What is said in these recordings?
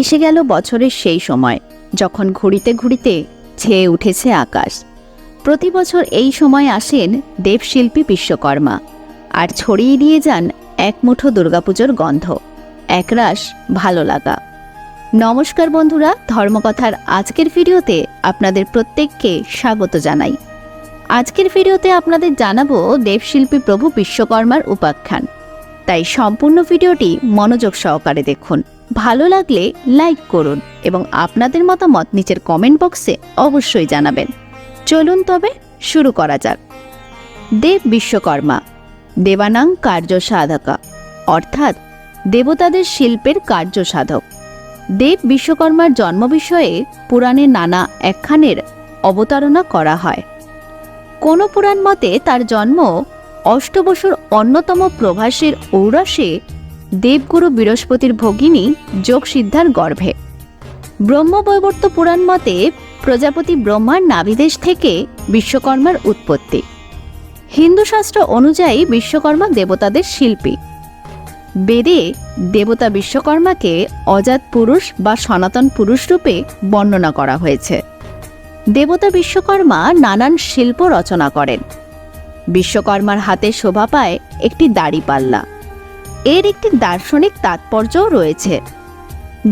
এসে গেল বছরের সেই সময়, যখন ঘুরিতে ঘুরিতে ছেয়ে উঠেছে আকাশ। প্রতি বছর এই সময় আসেন দেবশিল্পী বিশ্বকর্মা আর ছড়িয়ে দিয়ে যান এক মুঠো দুর্গাপুজোর গন্ধ। একরাশ ভালো লাগা। নমস্কার বন্ধুরা, ধর্মকথার আজকের ভিডিওতে আপনাদের প্রত্যেককে স্বাগত জানাই। আজকের ভিডিওতে আপনাদের জানাব দেবশিল্পী প্রভু বিশ্বকর্মার উপাখ্যান। তাই সম্পূর্ণ ভিডিওটি মনোযোগ সহকারে দেখুন। ভালো লাগলে লাইক করুন এবং আপনাদের মতামত নিচের কমেন্ট বক্সে অবশ্যই জানাবেন। চলুন তবে শুরু করা যাক। দেব বিশ্বকর্মা, দেবানাং কার্য সাধকা অর্থাৎ দেবতাদের শিল্পের কার্য সাধক দেব বিশ্বকর্মার জন্ম বিষয়ে পুরাণে নানা একখানের অবতারণা করা হয়। কোন পুরাণ মতে তার জন্ম অষ্টবসুর অন্যতম প্রভাসের ঔরসে দেবগুরু বৃহস্পতির ভগিনী যোগসিদ্ধার গর্ভে। ব্রহ্মবৈবর্ত পুরাণ মতে প্রজাপতি ব্রহ্মার নাভিদেশ থেকে বিশ্বকর্মার উৎপত্তি। হিন্দু শাস্ত্র অনুযায়ী বিশ্বকর্মা দেবতাদের শিল্পী। বেদে দেবতা বিশ্বকর্মাকে অজাত পুরুষ বা সনাতন পুরুষ রূপে বর্ণনা করা হয়েছে। দেবতা বিশ্বকর্মা নানান শিল্প রচনা করেন। বিশ্বকর্মার হাতে শোভা পায় একটি দাড়িপাল্লা এর একটি দার্শনিক তাৎপর্যও রয়েছে।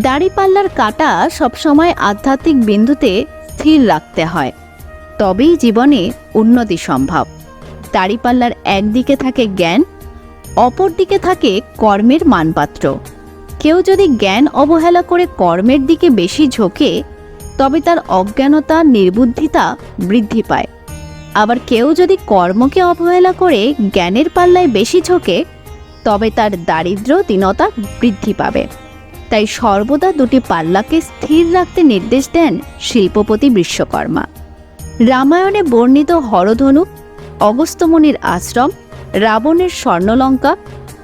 দাড়িপাল্লার কাটা সবসময় আধ্যাত্মিক বিন্দুতে স্থির রাখতে হয়, তবেই জীবনে উন্নতি সম্ভব। দাড়িপাল্লার একদিকে থাকে জ্ঞান অপর দিকে থাকে কর্মের মানপাত্র। কেউ যদি জ্ঞান অবহেলা করে কর্মের দিকে বেশি ঝোঁকে, তবে তার অজ্ঞানতা, নির্বুদ্ধিতা বৃদ্ধি পায়। আবার কেউ যদি কর্মকে অবহেলা করে জ্ঞানের পাল্লায় বেশি ঝোঁকে তবে তার দারিদ্র দীনতা বৃদ্ধি পাবে। তাই সর্বদা দুটি পাল্লাকে স্থির রাখতে নির্দেশ দেন শিল্পপতি বিশ্বকর্মা। রামায়ণে বর্ণিত হরধনু অগস্ত্যমুনির আশ্রম, রাবণের স্বর্ণলঙ্কা,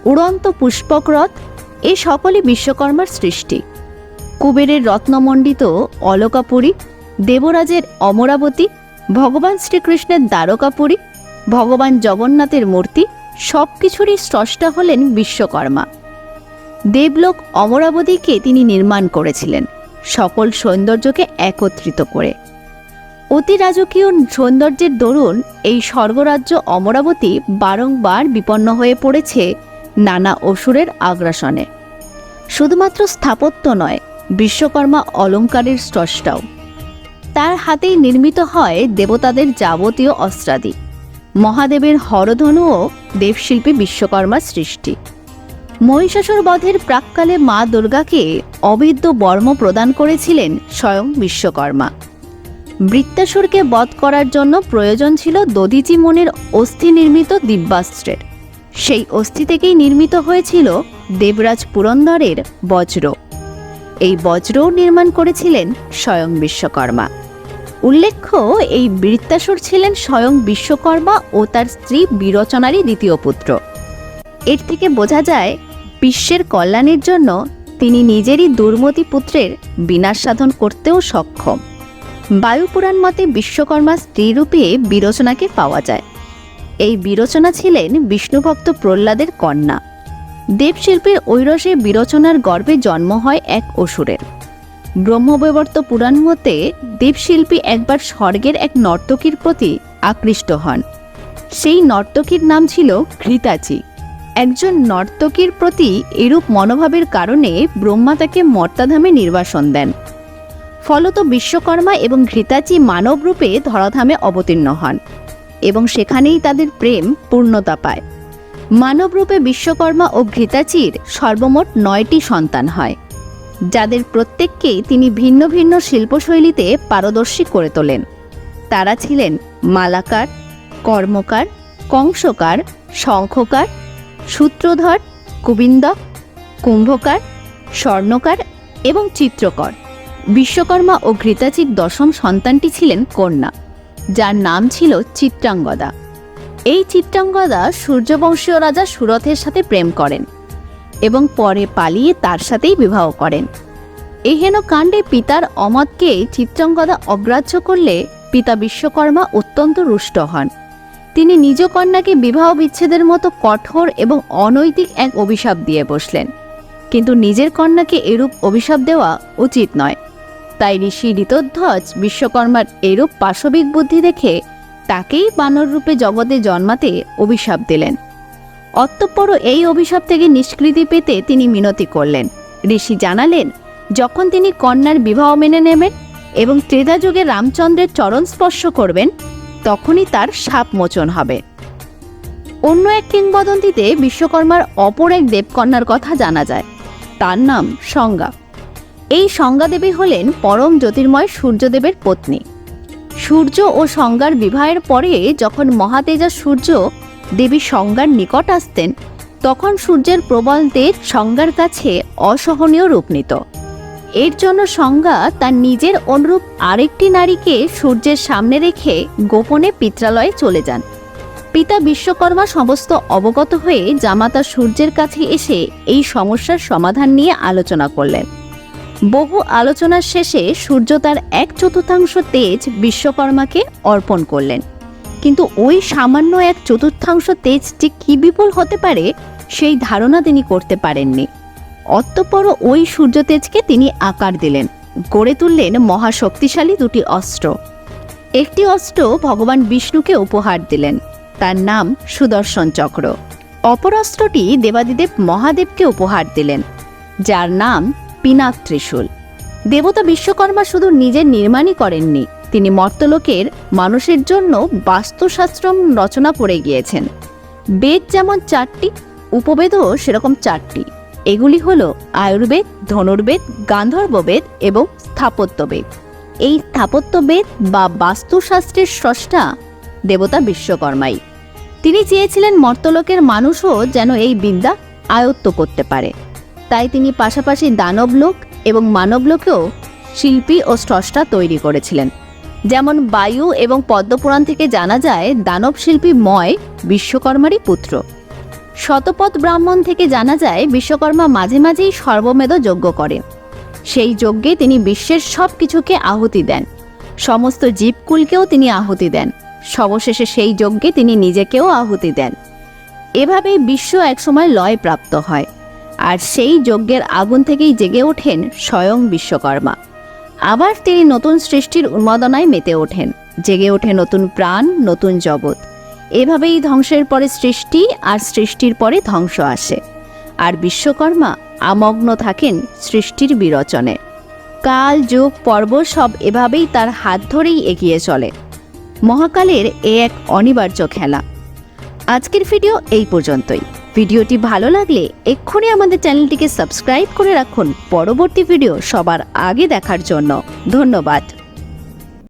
উড়ন্ত পুষ্পক রথ এ সকলে বিশ্বকর্মার সৃষ্টি। কুবেরের রত্নমণ্ডিত অলকাপুরী, দেবরাজের অমরাবতী, ভগবান শ্রীকৃষ্ণের দ্বারকাপুরী, ভগবান জগন্নাথের মূর্তি সব কিছুরই স্রষ্টা হলেন বিশ্বকর্মা। দেবলোক অমরাবতীকে তিনি নির্মাণ করেছিলেন সকল সৌন্দর্যকে একত্রিত করে। অতি রাজকীয় সৌন্দর্যের দরুন এই স্বর্গরাজ্য অমরাবতী বারংবার বিপন্ন হয়ে পড়েছে নানা অসুরের আগ্রাসনে। শুধুমাত্র স্থাপত্য নয়, বিশ্বকর্মা অলঙ্কারের স্রষ্টাও। তার হাতেই নির্মিত হয় দেবতাদের যাবতীয় অস্ত্রাদি। মহাদেবের হরধনুও দেবশিল্পী বিশ্বকর্মার সৃষ্টি। মহিষাসুর বধের প্রাককালে মা দুর্গাকে অবিদ্য বর্ম প্রদান করেছিলেন স্বয়ং বিশ্বকর্মা। বৃত্তাসুরকে বধ করার জন্য প্রয়োজন ছিল দধিচি মনের অস্থি নির্মিত দিব্যাস্ত্রের। সেই অস্থি থেকেই নির্মিত হয়েছিল দেবরাজ পুরন্দরের বজ্র। এই বজ্রও নির্মাণ করেছিলেন স্বয়ং বিশ্বকর্মা। উল্লেখ্য, এই বৃত্তাসুর ছিলেন স্বয়ং বিশ্বকর্মা ও তার স্ত্রী বিরচনারই দ্বিতীয় পুত্র। এর থেকে বোঝা যায়, বিশ্বের কল্যাণের জন্য তিনি নিজেরই দুর্মতি পুত্রের বিনাশ সাধন করতেও সক্ষম। বায়ুপুরাণ মতে বিশ্বকর্মা স্ত্রীরূপে বিরচনাকে পাওয়া যায়। এই বিরচনা ছিলেন বিষ্ণুভক্ত প্রহ্লাদের কন্যা। দেবশিল্পীর ঐরসে বিরচনার গর্ভে জন্ম হয় এক অসুরের। ব্রহ্মবৈবর্ত পুরাণ মতে দেবশিল্পী একবার স্বর্গের এক নর্তকীর প্রতি আকৃষ্ট হন। সেই নর্তকীর নাম ছিল ঘৃতাচি। একজন নর্তকীর প্রতি এরূপ মনোভাবের কারণে ব্রহ্মা তাকে মর্তাধামে নির্বাসন দেন। ফলত বিশ্বকর্মা এবং ঘৃতাচি মানবরূপে ধরাধামে অবতীর্ণ হন এবং সেখানেই তাদের প্রেম পূর্ণতা পায়। মানবরূপে বিশ্বকর্মা ও ঘৃতাচির সর্বমোট নয়টি সন্তান হয়। যাদের প্রত্যেককেই তিনি ভিন্ন ভিন্ন শিল্পশৈলীতে পারদর্শী করে তোলেন। তারা ছিলেন মালাকার, কর্মকার, কংসকার, শঙ্খকার, সূত্রধর, কুবিন্দক, কুম্ভকার, স্বর্ণকার এবং চিত্রকর। বিশ্বকর্মা ও ঘৃতাচির দশম সন্তানটি ছিলেন কন্যা, যার নাম ছিল চিত্রাঙ্গদা। এই চিত্রাঙ্গদা সূর্যবংশীয় রাজা সুরথের সাথে প্রেম করেন। এবং পরে পালিয়ে তার সাথেই বিবাহ করেন। এহেন কাণ্ডে পিতার অমতকে চিত্রাঙ্গদা অগ্রাহ্য করলে পিতা বিশ্বকর্মা অত্যন্ত রুষ্ট হন। তিনি নিজ কন্যাকে বিবাহ বিচ্ছেদের মতো কঠোর এবং অনৈতিক এক অভিশাপ দিয়ে বসলেন। কিন্তু নিজের কন্যাকে এরূপ অভিশাপ দেওয়া উচিত নয়। তাই ঋষি ঋতধ্বজ বিশ্বকর্মার এরূপ পাশবিক বুদ্ধি দেখে তাকেই বানর রূপে জগতে জন্মাতে অভিশাপ দিলেন। অতঃপর এই অভিশাপ থেকে নিষ্কৃতি পেতে তিনি মিনতি করলেন। ঋষি জানালেন, যখন তিনি কন্যার বিবাহ মেনে নেবেন এবং ত্রেতা যুগে রামচন্দ্রের চরণ স্পর্শ করবেন, তখনই তার সাপ মোচন হবে। অন্য এক কিংবদন্তিতে বিশ্বকর্মার অপর এক দেবকন্যার কথা জানা যায়। তার নাম সংজ্ঞা। এই সংজ্ঞাদেবী হলেন পরম জ্যোতির্ময় সূর্যদেবের পত্নী। সূর্য ও সংজ্ঞার বিবাহের পরে যখন মহাতেজা সূর্য দেবী সংজ্ঞার নিকট আসতেন, তখন সূর্যের প্রবল তেজ সংজ্ঞার কাছে অসহনীয় রূপ নিত। এর জন্য সংজ্ঞা তার নিজের অনুরূপ আরেকটি নারীকে সূর্যের সামনে রেখে গোপনে পিত্রালয়ে চলে যান। পিতা বিশ্বকর্মা সমস্ত অবগত হয়ে জামাতা সূর্যের কাছে এসে এই সমস্যার সমাধান নিয়ে আলোচনা করলেন। বহু আলোচনার শেষে সূর্য তার এক চতুর্থাংশ তেজ বিশ্বকর্মাকে অর্পণ করলেন। কিন্তু ওই সামান্য এক চতুর্থাংশ তেজ যে কি বিপুল হতে পারে সেই ধারণা তিনি করতে পারেননি। অতঃপর ওই সূর্য তেজকে তিনি আকার দিলেন, গড়ে তুললেন মহাশক্তিশালী দুটি অস্ত্র। একটি অস্ত্র ভগবান বিষ্ণুকে উপহার দিলেন, তার নাম সুদর্শন চক্র। অপর অস্ত্রটি দেবাদিদেব মহাদেবকে উপহার দিলেন, যার নাম পিনাক ত্রিশূল। দেবতা বিশ্বকর্মা শুধু নিজের নির্মাণই করেননি তিনি মর্তলোকের মানুষের জন্য বাস্তুশাস্ত্র রচনা করে গিয়েছেন। বেদ যেমন চারটি, উপবেদও সেরকম চারটি। এগুলি হলো আয়ুর্বেদ, ধনুর্বেদ, গান্ধর্ববেদ এবং স্থাপত্যবেদ। এই স্থাপত্যবেদ বা বাস্তুশাস্ত্রের স্রষ্টা দেবতা বিশ্বকর্মাই। তিনি চেয়েছিলেন মর্তলোকের মানুষও যেন এই বিদ্যা আয়ত্ত করতে পারে। তাই তিনি পাশাপাশি দানবলোক এবং মানবলোকেও শিল্পী ও স্রষ্টা তৈরি করেছিলেন। যেমন বায়ু এবং পদ্মপুরাণ থেকে জানা যায় দানব শিল্পী ময় বিশ্বকর্মারই পুত্র। শতপথ ব্রাহ্মণ থেকে জানা যায়, বিশ্বকর্মা মাঝে মাঝেই সর্বমেধ যজ্ঞ করেন। সেই যজ্ঞে তিনি বিশ্বের সব কিছুকে আহুতি দেন। সমস্ত জীবকুলকেও তিনি আহুতি দেন। সবশেষে সেই যজ্ঞে তিনি নিজেকেও আহুতি দেন। এভাবেই বিশ্ব একসময় লয় প্রাপ্ত হয়। আর সেই যজ্ঞের আগুন থেকেই জেগে ওঠেন স্বয়ং বিশ্বকর্মা। আবার তিনি নতুন সৃষ্টির উন্মাদনায় মেতে ওঠেন, জেগে ওঠে নতুন প্রাণ, নতুন জগৎ। এভাবেই ধ্বংসের পরে সৃষ্টি আর সৃষ্টির পরে ধ্বংস আসে। আর বিশ্বকর্মা আমগ্ন থাকেন সৃষ্টির বিরচনে। কাল, যুগ, পর্ব সব এভাবেই তার হাত ধরেই এগিয়ে চলে। মহাকালের এ এক অনিবার্য খেলা। আজকের ভিডিও এই পর্যন্তই। ভিডিওটি ভালো লাগলে এক্ষুনি আমাদের চ্যানেলটিকে সাবস্ক্রাইব করে রাখুন। পরবর্তী ভিডিও সবার আগে দেখার জন্য ধন্যবাদ।